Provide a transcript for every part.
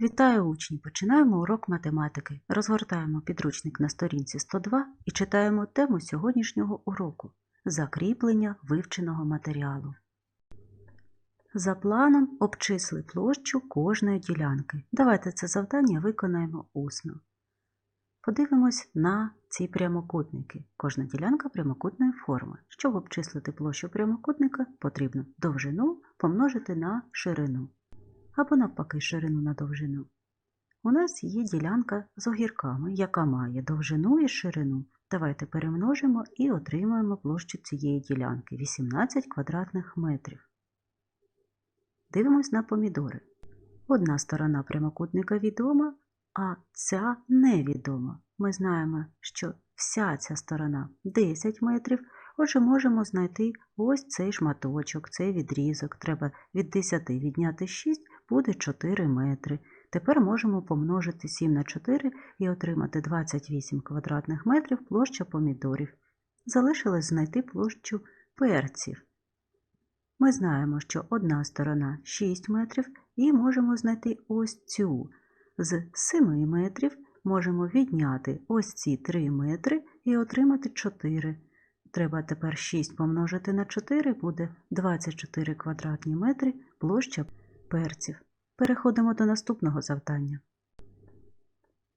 Вітаю учні! Починаємо урок математики. Розгортаємо підручник на сторінці 102 і читаємо тему сьогоднішнього уроку закріплення вивченого матеріалу. За планом обчисли площу кожної ділянки. Давайте це завдання виконаємо усно. Подивимось на ці прямокутники. Кожна ділянка прямокутної форми. Щоб обчислити площу прямокутника, потрібно довжину помножити на ширину або навпаки ширину на довжину. У нас є ділянка з огірками, яка має довжину і ширину. Давайте перемножимо і отримаємо площу цієї ділянки 18 квадратних метрів. Дивимось на помідори. Одна сторона прямокутника відома, а ця невідома. Ми знаємо, що вся ця сторона 10 метрів, отже, можемо знайти ось цей шматочок, цей відрізок. Треба від 10 відняти 6, буде 4 метри. Тепер можемо помножити 7 на 4 і отримати 28 квадратних метрів площа помідорів. Залишилось знайти площу перців. Ми знаємо, що одна сторона 6 метрів і можемо знайти ось цю. З 7 метрів можемо відняти ось ці 3 метри і отримати 4. Треба тепер 6 помножити на 4, буде 24 квадратні метри площа перців. Переходимо до наступного завдання.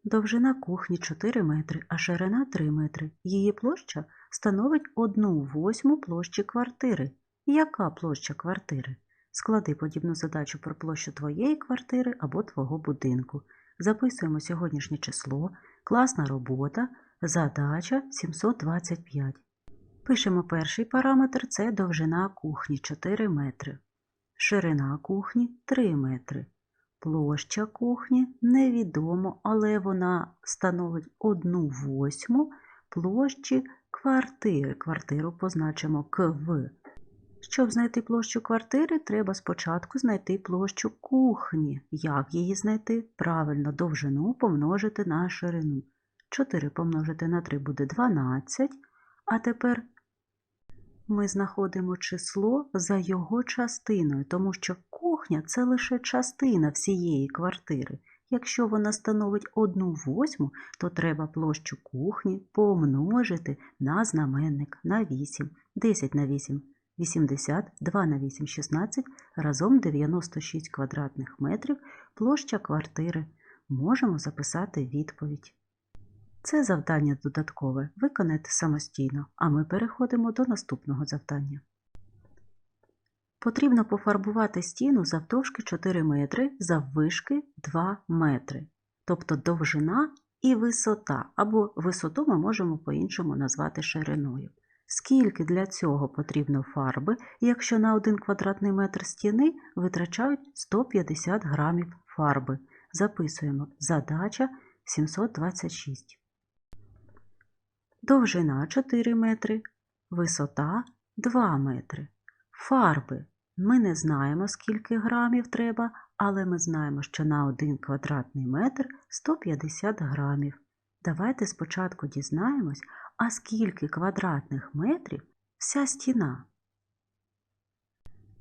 Довжина кухні 4 метри, а ширина 3 метри. Її площа становить 1 восьму площі квартири. Яка площа квартири? Склади подібну задачу про площу твоєї квартири або твого будинку. Записуємо сьогоднішнє число, класна робота, задача 725. Пишемо перший параметр це довжина кухні 4 метри. Ширина кухні 3 метри. Площа кухні невідомо, але вона становить 1 восьму площі квартири. Квартиру позначимо КВ. Щоб знайти площу квартири, треба спочатку знайти площу кухні. Як її знайти? Правильно, довжину помножити на ширину. 4 помножити на 3 буде 12. А тепер ми знаходимо число за його частиною, тому що кухня це лише частина всієї квартири. Якщо вона становить 1 восьму, то треба площу кухні помножити на знаменник на 8. 10 на 8 – 80, 2 на 8 – 16, разом 96 квадратних метрів площа квартири. Можемо записати відповідь. Це завдання додаткове. Виконайте самостійно, а ми переходимо до наступного завдання. Потрібно пофарбувати стіну завдовжки 4 метри, заввишки 2 метри, тобто довжина і висота, або висоту ми можемо по-іншому назвати шириною. Скільки для цього потрібно фарби, якщо на 1 квадратний метр стіни витрачають 150 грамів фарби? Записуємо задача 726. Довжина 4 метри, висота 2 метри. Фарби ми не знаємо, скільки грамів треба, але ми знаємо, що на 1 квадратний метр 150 грамів. Давайте спочатку дізнаємось, а скільки квадратних метрів вся стіна.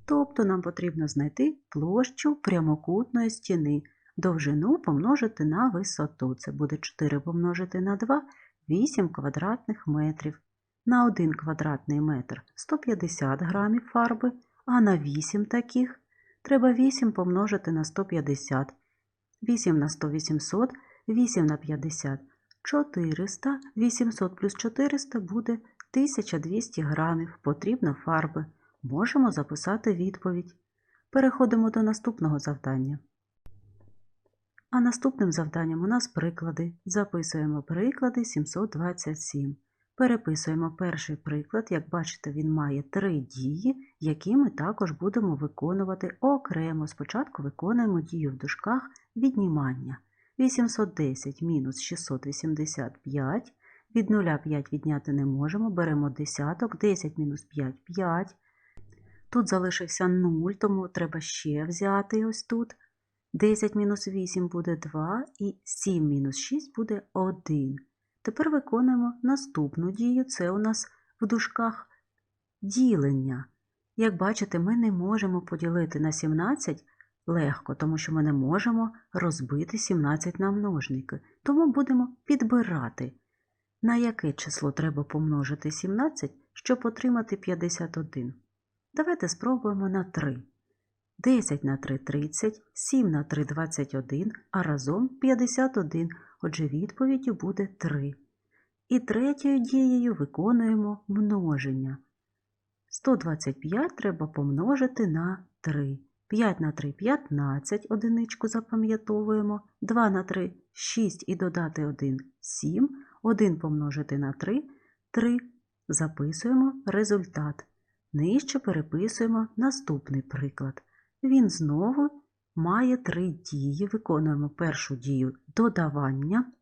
Тобто нам потрібно знайти площу прямокутної стіни, довжину помножити на висоту. Це буде 4 помножити на 2 8 квадратних метрів. На 1 квадратний метр 150 грамів фарби, а на 8 таких треба 8 помножити на 150. 8 на 100 – 800, 8 на 50 – 400, 800 плюс 400 буде 1200 грамів. Потрібно фарби. Можемо записати відповідь. Переходимо до наступного завдання. А наступним завданням у нас приклади. Записуємо приклади 727. Переписуємо перший приклад. Як бачите, він має три дії, які ми також будемо виконувати окремо. Спочатку виконуємо дію в дужках віднімання. 810 мінус 685. Від 0 5 відняти не можемо. Беремо десяток. 10 мінус 5 – 5. Тут залишився 0, тому треба ще взяти ось тут. 10 мінус 8 буде 2 і 7 мінус 6 буде 1. Тепер виконуємо наступну дію. Це у нас в дужках ділення. Як бачите, ми не можемо поділити на 17 Легко, тому що ми не можемо розбити 17 на множники, тому будемо підбирати, на яке число треба помножити 17, щоб отримати 51. Давайте спробуємо на 3. 10 на 3 – 30, 7 на 3 – 21, а разом 51, отже відповіддю буде 3. І третьою дією виконуємо множення. 125 треба помножити на 3. 5 на 3 – 15, одиничку запам'ятовуємо. 2 на 3 – 6 і додати 1 – 7. 1 помножити на 3 – 3. Записуємо результат. Нижче переписуємо наступний приклад. Він знову має три дії. Виконуємо першу дію додавання.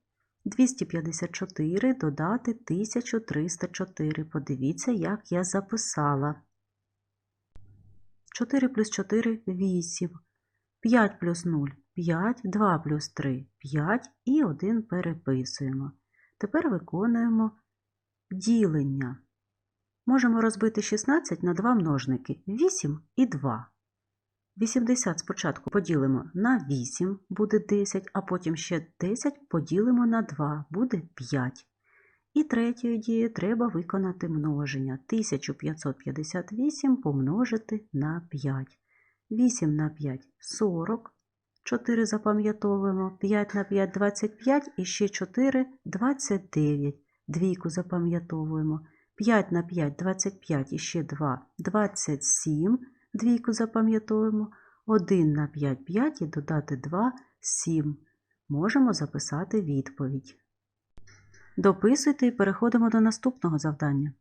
254 додати 1304. Подивіться, як я записала. 4 плюс 4 – 8. 5 плюс 0 – 5, 2 плюс 3 – 5 і 1 переписуємо. Тепер виконуємо ділення. Можемо розбити 16 на два множники 8 і 2. 80 спочатку поділимо на 8, буде 10, а потім ще 10 поділимо на 2, буде 5. І третьою дією треба виконати множення. 1558 помножити на 5. 8 на 5 – 40. 4 запам'ятовуємо. 5 на 5 – 25 і ще 4 – 29. Двійку запам'ятовуємо. 5 на 5 – 25 і ще 2 – 27. Двійку запам'ятовуємо. 1 на 5 – 5 і додати 2 – 7. Можемо записати відповідь. Дописуйте і переходимо до наступного завдання.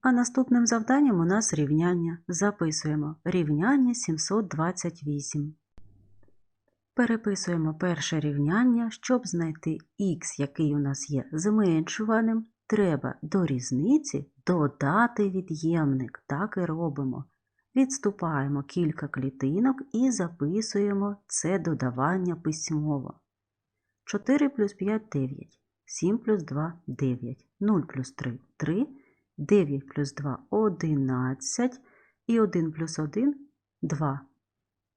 А наступним завданням у нас рівняння. Записуємо рівняння 728. Переписуємо перше рівняння. Щоб знайти х, який у нас є зменшуваним, треба до різниці додати від'ємник. Так і робимо. Відступаємо кілька клітинок і записуємо це додавання письмово. 4 плюс 5 – 9. 7 плюс 2 – 9. 0 плюс 3 – 3. 9 плюс 2 – 11. І 1 плюс 1 – 2.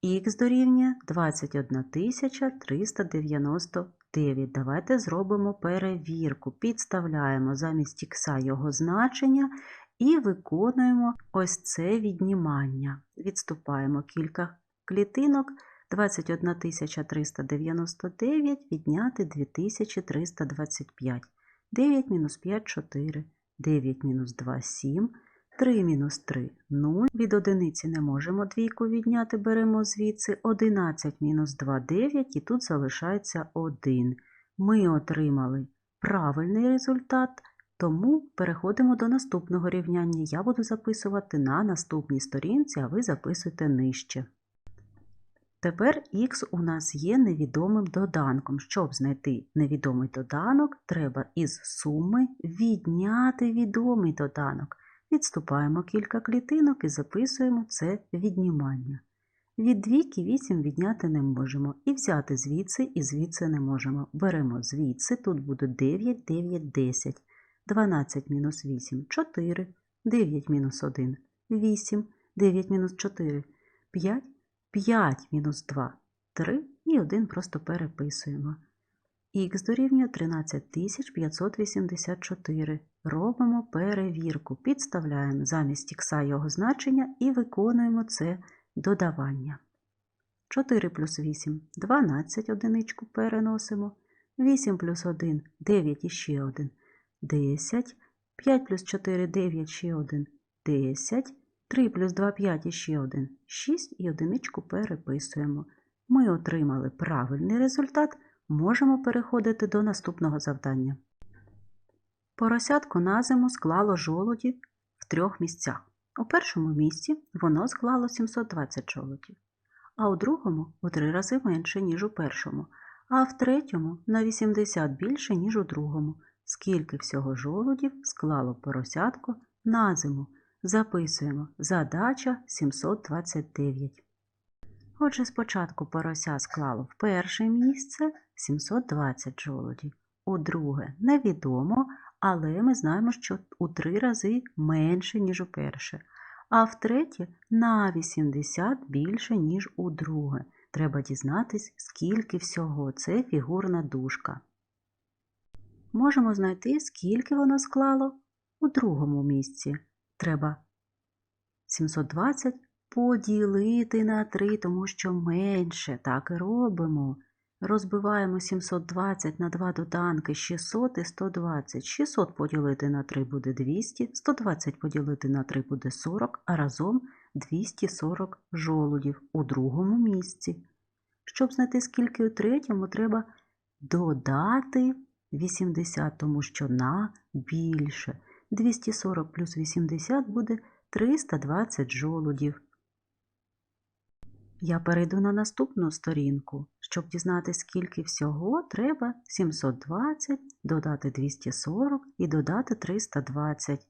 Х дорівнює 21 399. Давайте зробимо перевірку. Підставляємо замість х його значення і виконуємо ось це віднімання. Відступаємо кілька клітинок. 21 399 відняти 2325. 9 мінус 5 – 4. 9 мінус 2 – 7. 3 мінус 3 – 0. Від одиниці не можемо двійку відняти, беремо звідси. 11 мінус 2 – 9 і тут залишається 1. Ми отримали правильний результат, тому переходимо до наступного рівняння. Я буду записувати на наступній сторінці, а ви записуйте нижче. Тепер х у нас є невідомим доданком. Щоб знайти невідомий доданок, треба із суми відняти відомий доданок. Відступаємо кілька клітинок і записуємо це віднімання. Від двійки 8 відняти не можемо. І взяти звідси і звідси не можемо. Беремо звідси, тут буде 9, 9, 10. 12 мінус 8 – 4. 9 мінус 1 – 8. 9 мінус 4 – 5. 5 мінус 2 – 3 і 1 просто переписуємо. Х дорівнює 13584. Робимо перевірку. Підставляємо замість х його значення і виконуємо це додавання. 4 плюс 8 – 12 одиничку переносимо. 8 плюс 1 – 9 і ще 1 – 10. 5 плюс 4 – 9 ще 1 – 10. 3 плюс 2 – 5 і ще 1 – 6 і одиничку переписуємо. Ми отримали правильний результат, можемо переходити до наступного завдання. Поросятко на зиму склало жолоді в трьох місцях. У першому місці воно склало 720 жолодів, а у другому у три рази менше, ніж у першому, а в третьому на 80 більше, ніж у другому. Скільки всього жолудів склало поросятко на зиму? Записуємо задача 729. Отже, спочатку порося склало в перше місце 720 жолудів, у друге невідомо, але ми знаємо, що у три рази менше, ніж у перше. а втретє на 80 більше, ніж у друге. Треба дізнатись, скільки всього це фігурна дужка. Можемо знайти, скільки воно склало у другому місці. Треба 720 поділити на 3, тому що менше. Так і робимо. Розбиваємо 720 на два доданки 600 і 120. 600 поділити на 3 буде 200, 120 поділити на 3 буде 40, а разом 240 жолудів у другому місці. Щоб знайти скільки у третьому, треба додати 80, тому що на більше. 240 плюс 80 буде 320 жолудів. Я перейду на наступну сторінку. Щоб дізнатися, скільки всього, треба 720 додати 240 і додати 320.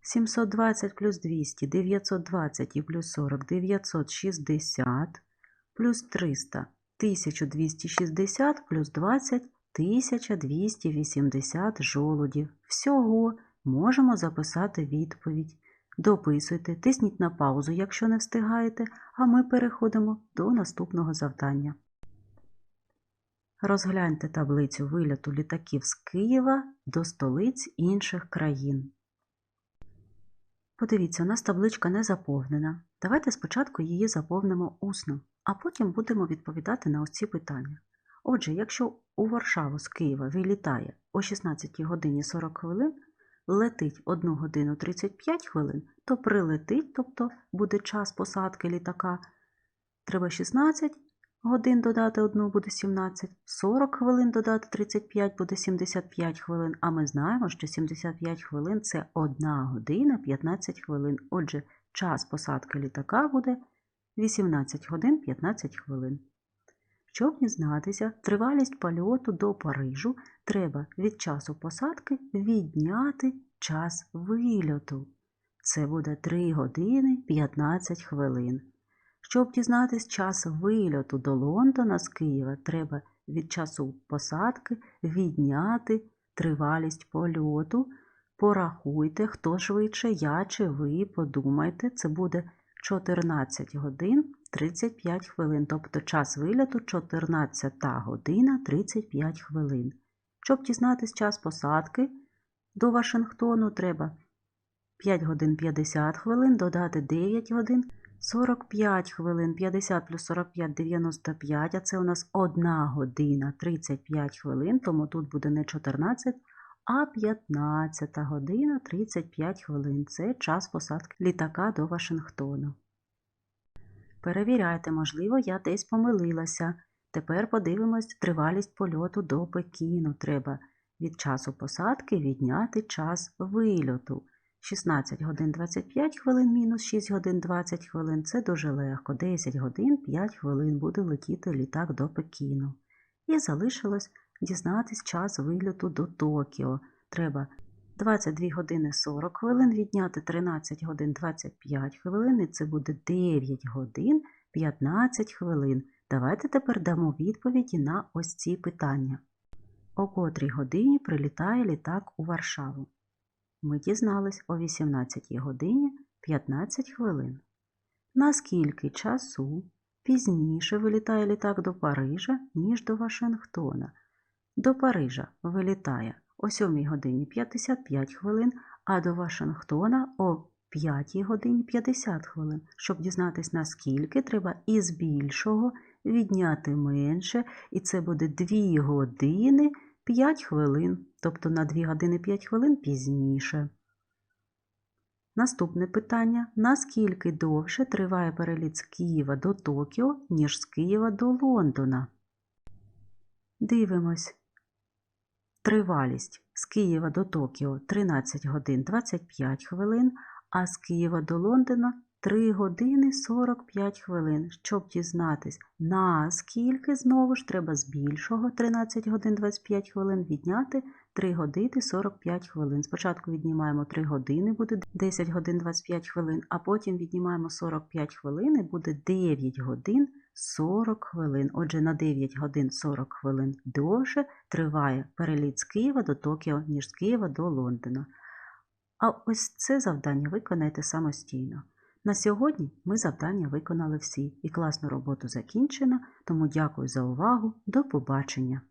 720 плюс 200 920 і плюс 40 960 плюс 300 1260 плюс 20 1280 жолудів. Всього можемо записати відповідь. Дописуйте, тисніть на паузу, якщо не встигаєте, а ми переходимо до наступного завдання. Розгляньте таблицю вильоту літаків з Києва до столиць інших країн. Подивіться, у нас табличка не заповнена. Давайте спочатку її заповнимо усно, а потім будемо відповідати на ось питання. Отже, якщо у Варшаву з Києва вилітає о 16 годині 40 хвилин, летить 1 годину 35 хвилин, то прилетить, тобто буде час посадки літака. Треба 16 годин додати 1 буде 17, 40 хвилин додати 35 буде 75 хвилин, а ми знаємо, що 75 хвилин це 1 година 15 хвилин. Отже, час посадки літака буде 18 годин 15 хвилин. Щоб дізнатися тривалість польоту до Парижу, треба від часу посадки відняти час вильоту. Це буде 3 години 15 хвилин. Щоб дізнатись час вильоту до Лондона з Києва, треба від часу посадки відняти тривалість польоту. Порахуйте, хто швидше, я чи ви, подумайте, це буде 14 годин 35 хвилин, тобто час виліту 14 година 35 хвилин. Щоб дізнатись час посадки до Вашингтону, треба 5 годин 50 хвилин, додати 9 годин 45 хвилин, 50 плюс 45 95, а це у нас 1 година 35 хвилин, тому тут буде не 14, а 15 година 35 хвилин. Це час посадки літака до Вашингтону. Перевіряйте, можливо, я десь помилилася. Тепер подивимось тривалість польоту до Пекіну. Треба від часу посадки відняти час вильоту. 16 годин 25 хвилин мінус 6 годин 20 хвилин це дуже легко. 10 годин 5 хвилин буде летіти літак до Пекіну. І залишилось дізнатись час вильоту до Токіо. Треба 22 години 40 хвилин відняти 13 годин 25 хвилин, і це буде 9 годин 15 хвилин. Давайте тепер дамо відповіді на ось ці питання. О котрій годині прилітає літак у Варшаву? Ми дізнались о 18 годині 15 хвилин. Наскільки часу пізніше вилітає літак до Парижа, ніж до Вашингтона? До Парижа вилітає о 7 годині 55 хвилин, а до Вашингтона о 5 годині 50 хвилин. Щоб дізнатись, наскільки треба із більшого відняти менше, і це буде 2 години 5 хвилин, тобто на 2 години 5 хвилин пізніше. Наступне питання: наскільки довше триває переліт з Києва до Токіо, ніж з Києва до Лондона? Дивимось. Тривалість з Києва до Токіо 13 годин 25 хвилин, а з Києва до Лондона 3 години 45 хвилин. Щоб дізнатись, наскільки знову ж треба з більшого 13 годин 25 хвилин відняти 3 години 45 хвилин. Спочатку віднімаємо 3 години, буде 10 годин 25 хвилин, а потім віднімаємо 45 хвилин і буде 9 годин 40 хвилин. Отже, на 9 годин 40 хвилин довше триває переліт з Києва до Токіо, ніж з Києва до Лондона. А ось це завдання виконайте самостійно. На сьогодні ми завдання виконали всі і класну роботу закінчено, тому дякую за увагу. До побачення!